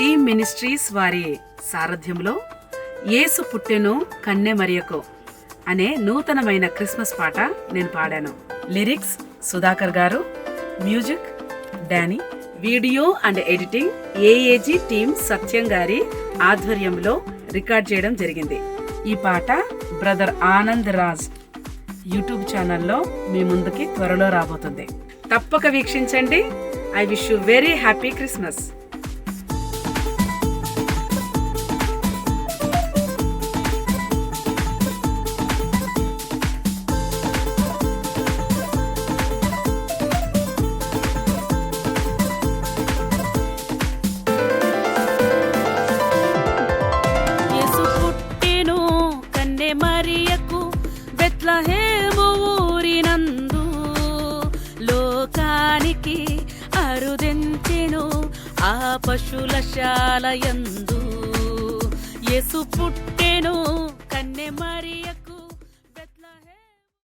Team ministries వారి సారథ్యంలో యేసు పుట్టెను కన్నె మరియకు అనే నూతనమైన క్రిస్మస్ పాట నేను పాడాను. లిరిక్స్ సుధాకర్ గారు music Danny video and editing AAG team Satyam గారి ఆధ్వర్యంలో రికార్డ్ చేయడం జరిగింది. ఈ పాట బ్రదర్ ఆనంద్ రాజ్ యూట్యూబ్ ఛానల్లో మీ ముందుకి త్వరలో రాబోతుంది. తప్పక వీక్షించండి. I wish you very happy Christmas. కన్నె మరియకు బెత్లహేము ఊరినందు. లోకానికి అరుదెంచెను ఆ పశుల శాలయందు. ఎసు పుట్టెను కన్నె మరియకు